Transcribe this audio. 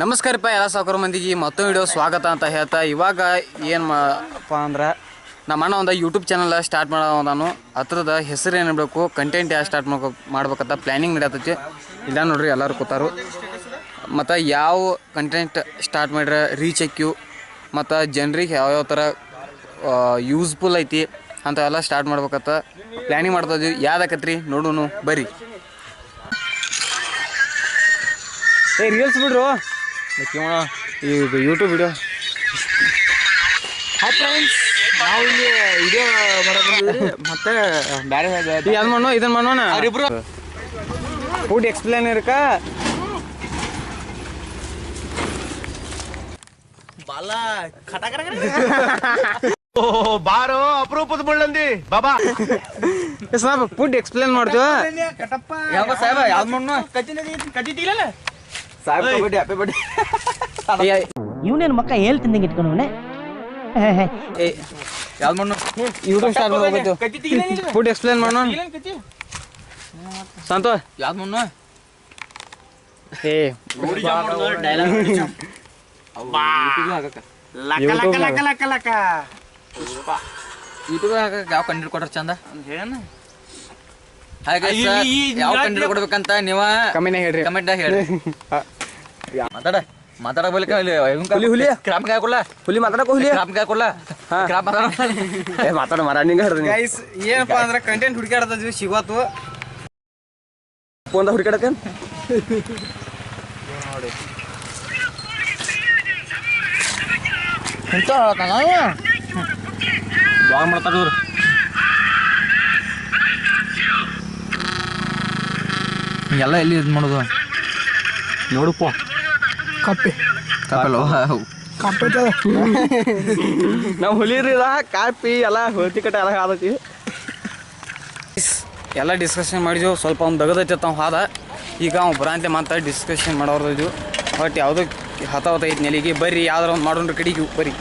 ನಮಸ್ಕಾರಪ್ಪ ಎಲ್ಲ ಸಾವುಕಾರ ಮಂದಿಗೆ ಮತ್ತೊಂದು ವಿಡಿಯೋ ಸ್ವಾಗತ ಅಂತ ಹೇಳ್ತಾ ಇವಾಗ ಏನು ಮಾಡಪ್ಪ ಅಂದ್ರೆ? ನಮ್ಮ ಅಣ್ಣ ಒಂದು ಯೂಟ್ಯೂಬ್ ಚಾನಲ್ ಸ್ಟಾರ್ಟ್ ಮಾಡೋ ನಾನು ಹತ್ರದ ಹೆಸರು ಏನು ಇಡಬೇಕು ಕಂಟೆಂಟ್ ಯಾವ ಸ್ಟಾರ್ಟ್ ಮಾಡ್ಕೊ ಮಾಡ್ಬೇಕಂತ ಪ್ಲ್ಯಾನಿಂಗ್ ನಡೆಯತ್ತೈತಿ. ಇಲ್ಲ ನೋಡ್ರಿ ಎಲ್ಲರೂ ಕೂತಾರು. ಮತ್ತು ಯಾವ ಕಂಟೆಂಟ್ ಸ್ಟಾರ್ಟ್ ಮಾಡಿದ್ರೆ ರೀಚ್ ಅಕ್ಯು ಮತ್ತು ಜನರಿಗೆ ಯಾವ್ಯಾವ ಥರ ಯೂಸ್ಫುಲ್ ಐತಿ ಅಂಥವೆಲ್ಲ ಸ್ಟಾರ್ಟ್ ಮಾಡ್ಬೇಕತ್ತ ಪ್ಲ್ಯಾನಿಂಗ್ ಮಾಡ್ತಾ ಇದೀವಿ ಯಾವ್ದಾಕತ್ರಿ ನೋಡೋನು ಬರ್ರಿ ಏ ರೀಲ್ಸ್ ಬಿಡ್ರು. ಇದು ಯೂಟ್ಯೂಬ್ ವಿಡಿಯೋ ಹಾಯ್ ಫ್ರೆಂಡ್ಸ್ ನಾವು ಇಲ್ಲಿ ವಿಡಿಯೋ ಮಾಡಕ್ ಮತ್ತೆ ಬೇರೆ ಈ ಅದು ಮಾಡೋ ಇದನ್ನ ಮಾಡೋಣ ಅವರಿಬ್ರು ಫುಡ್ ಎಕ್ಸ್ಪ್ಲೇನ್ ಇರಕ ಬಾಲ ಖಟ ಖಟ ಖಟ. ಓ ಬಾರೋ ಅಪರೂಪದ ಬಳ್ಳಂದಿ ಬಾಬಾ ಫುಡ್ ಎಕ್ಸ್ಪ್ಲೇನ್ ಮಾಡ್ತೀವ ಯಾವ ಸಾಹೇಬ ಯಾವ್ದು ಮಣ್ಣು ಕತ್ತಿನ ಸಾಹೇಬ್ ಬಡ್ಡಿ ಇವನೇನು ಮಕ್ಕ ಹೇಳ್ತಿದ್ದಂಗೆ ಇಟ್ಕೊಂಡವನೆ ಯಾವ್ದು ಮಣ್ಣು? ಯೂಟ್ಯೂಬ್ ಕಟ್ಟಿಟ್ಟಿಲ್ಲ ಫುಡ್ ಎಕ್ಸ್ಪ್ಲೇನ್ ಮಾಡೋಣ. ಸಂತ ಯಾವ್ದು ಮಣ್ಣು? ಏ ಯೂಟ್ಯೂಬ್ ಯಾವ ಕಂಡು ಕೊಟ್ರ ಚಂದ? ಹೇಳಣ ಹಾಗೆ ಸರ್, ಯಾವ ಕಂಡು ಕೊಡ್ಬೇಕಂತ ನೀವ ಕಮ್ಮಿನಾಗ ಹೇಳ್ರಿ. ಕಮೆಂಟ್ ಹೇಳಿ ಮಾತಾಡ ಮಾತಾಡ ಬಲಿಕ ಹುಲಿ, ಹುಲಿ. ಕ್ರಾಮ್ ಕಾಯ ಕೊಡ್ಲ ಹುಲಿ ಮಾತಾಡಕ ಹುಲಿ ಕ್ರಾಮ್ ಕಾಯ ಕೊಡ್ಲ ಕ್ರಾಮ್ ಮಾತಾಡ. ಏ ಮಾತಾಡ ಮರ ನಿಂಗೆ ಹೇಳ್ರಿ ಗೈಸ್ ಏನಪ್ಪಾ ಅಂದ್ರೆ ಕಂಟೆಂಟ್ ಹುಡುಕಾಡ್ತಿದ್ವಿ ಸಿಗೋತು ಫೋನ್ದಾಗ ಹುಡುಕಾಡಕ ಅಂತ ಹೇಳ್ತಾನ ಮಾಡ್ತಾರ ಇವ್ರು. ಎಲ್ಲ ಎಲ್ಲಿ ಇದು ಮಾಡೋದು? ನೋಡಪ್ಪ ಕಪ್ಪೆ ಕಪ್ಪಲ್ವ ನಾವು ಹುಲಿರಿ ಇದ ಕಾಪಿ ಎಲ್ಲ ಹೊತ್ತಿ ಕಟ್ಟ ಎಲ್ಲ ಆದತಿ. ಎಲ್ಲ ಡಿಸ್ಕಷನ್ ಮಾಡಿದ್ವು ಸ್ವಲ್ಪ ಅವ್ನು ದಗದೈತೆ ತಾವು ಹಾದ. ಈಗ ಅವ್ನು ಬರಂತೆ ಮಾತಾ ಡಿಸ್ಕಷನ್ ಮಾಡೋರ್ದು ಬಟ್ ಯಾವುದೋ ಹತಾವತ ಐತಿ ನೆಲಿಗೆ. ಬರ್ರಿ ಯಾವ್ದಾರ ಒಂದು ಮಾಡೋಣ್ರಿ ಕಡೆಗೆ ಬರ್ರಿ.